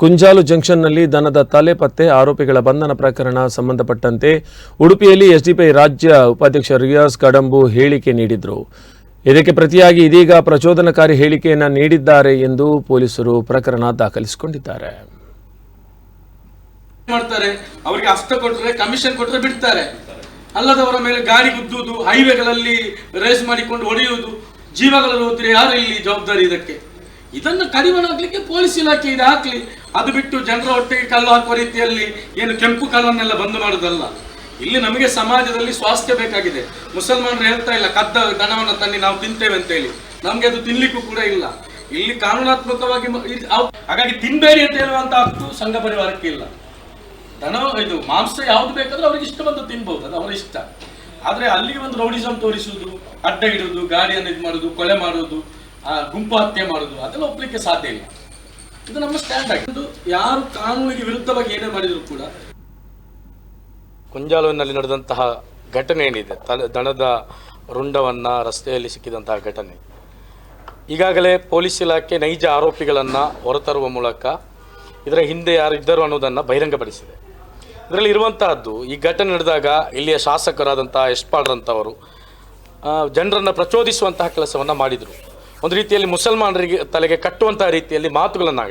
ಕುಂಜಾಲು ಜಂಕ್ಷನ್ನಲ್ಲಿ ದನದ ತಲೆ ಪತ್ತೆ, ಆರೋಪಿಗಳ ಬಂಧನ ಪ್ರಕರಣ ಸಂಬಂಧಪಟ್ಟಂತೆ ಉಡುಪಿಯಲ್ಲಿ ಎಸ್ಡಿಪಿಐ ರಾಜ್ಯ ಉಪಾಧ್ಯಕ್ಷ ರಿಯಾಸ್ ಕಡಂಬು ಹೇಳಿಕೆ ನೀಡಿದರು. ಇದಕ್ಕೆ ಪ್ರತಿಯಾಗಿ ಇದೀಗ ಪ್ರಚೋದನಕಾರಿ ಹೇಳಿಕೆಯನ್ನು ನೀಡಿದ್ದಾರೆ ಎಂದು ಪೊಲೀಸರು ಪ್ರಕರಣ ದಾಖಲಿಸಿಕೊಂಡಿದ್ದಾರೆ. ಮಾಡ್ತಾರೆ? ಅವರಿಗೆ ಅಷ್ಟ ಕೊಟ್ಟರೆ ಕಮಿಷನ್ ಕೊಟ್ಟರೆ ಬಿಡ್ತಾರೆ. ಅಲ್ಲದವರ ಮೇಲೆ ಗಾಡಿ ಗುದ್ದುವುದು, ಹೈವೇಗಳಲ್ಲಿ ರೇಸ್ ಮಾಡಿಕೊಂಡು ಹೊಡೆಯುವುದು, ಜೀವಗಳನ್ನು ಯಾರು ಇಲ್ಲಿ ಜವಾಬ್ದಾರಿ ಇದಕ್ಕೆ? ಇದನ್ನು ಕಡಿಮೆ ಹಾಕ್ಲಿಕ್ಕೆ ಪೊಲೀಸ್ ಇಲಾಖೆ ಇದು ಹಾಕ್ಲಿ. ಅದು ಬಿಟ್ಟು ಜನರ ಹೊಟ್ಟೆಗೆ ಕಲ್ಲು ಹಾಕುವ ರೀತಿಯಲ್ಲಿ ಏನು ಕೆಂಪು ಕಲ್ಲನ್ನೆಲ್ಲ ಬಂದ್ ಮಾಡೋದಲ್ಲ. ಇಲ್ಲಿ ನಮಗೆ ಸಮಾಜದಲ್ಲಿ ಸ್ವಾಸ್ಥ್ಯ ಬೇಕಾಗಿದೆ. ಮುಸಲ್ಮಾನರು ಹೇಳ್ತಾ ಇಲ್ಲ, ಕದ್ದ ದನವನ್ನು ತನ್ನಿ ನಾವು ತಿಂತೇವೆ ಅಂತ ಹೇಳಿ ನಮ್ಗೆ ಅದು ತಿನ್ಲಿಕ್ಕೂ ಕೂಡ ಇಲ್ಲ. ಇಲ್ಲಿ ಕಾನೂನಾತ್ಮಕವಾಗಿ ಹಾಗಾಗಿ ತಿನ್ಬೇಡಿ ಅಂತ ಹೇಳುವಂತ ಹಕ್ಕು ಸಂಘ ಪರಿವಾರಕ್ಕೆ ಇಲ್ಲ. ದನ, ಇದು ಮಾಂಸ ಯಾವ್ದು ಬೇಕಾದ್ರೂ ಅವ್ರಿಗೆ ಇಷ್ಟ ಬಂದು ತಿನ್ಬಹುದು ಅದು ಅವರ ಇಷ್ಟ. ಆದ್ರೆ ಅಲ್ಲಿಗೆ ಒಂದು ರೌಡಿಸಂ ತೋರಿಸುವುದು, ಅಡ್ಡ ಇಡುವುದು, ಗಾಡಿಯನ್ನು ಇದು ಮಾಡುದು ಕೊಲೆ ಮಾಡುವುದು ಗುಂಪು ಹತ್ಯೆ ಮಾಡುದು, ಅದೆಲ್ಲ ಒಪ್ಲಿಕ್ಕೆ ಸಾಧ್ಯ ಇಲ್ಲ. ಇದು ನಮ್ಮ ಸ್ಟ್ಯಾಂಡ್ ಇದು ಯಾರು ಕಾನೂನಿಗೆ ವಿರುದ್ಧವಾಗಿ ಏನೇ ಮಾಡಿದ್ರು ಕೂಡ ಕುಂಜಾಲುವಿನಲ್ಲಿ ನಡೆದಂತಹ ಘಟನೆ ಏನಿದೆ? ದಣದ ರುಂಡವನ್ನು ರಸ್ತೆಯಲ್ಲಿ ಸಿಕ್ಕಿದಂತಹ ಘಟನೆ. ಈಗಾಗಲೇ ಪೊಲೀಸ್ ಇಲಾಖೆ ನೈಜ ಆರೋಪಿಗಳನ್ನು ಹೊರತರುವ ಮೂಲಕ ಇದರ ಹಿಂದೆ ಯಾರು ಇದ್ದರು ಅನ್ನೋದನ್ನು ಬಹಿರಂಗಪಡಿಸಿದೆ. ಇದರಲ್ಲಿ ಇರುವಂತಹದ್ದು, ಈ ಘಟನೆ ನಡೆದಾಗ ಇಲ್ಲಿಯ ಶಾಸಕರಾದಂತಹ ಯಶ್ಪಾಳ್ರಂಥವರು ಜನರನ್ನು ಪ್ರಚೋದಿಸುವಂತಹ ಕೆಲಸವನ್ನು ಮಾಡಿದರು. ಒಂದು ರೀತಿಯಲ್ಲಿ ಮುಸಲ್ಮಾನರಿಗೆ ತಲೆಗೆ ಕಟ್ಟುವಂತಹ ರೀತಿಯಲ್ಲಿ ಮಾತುಗಳನ್ನು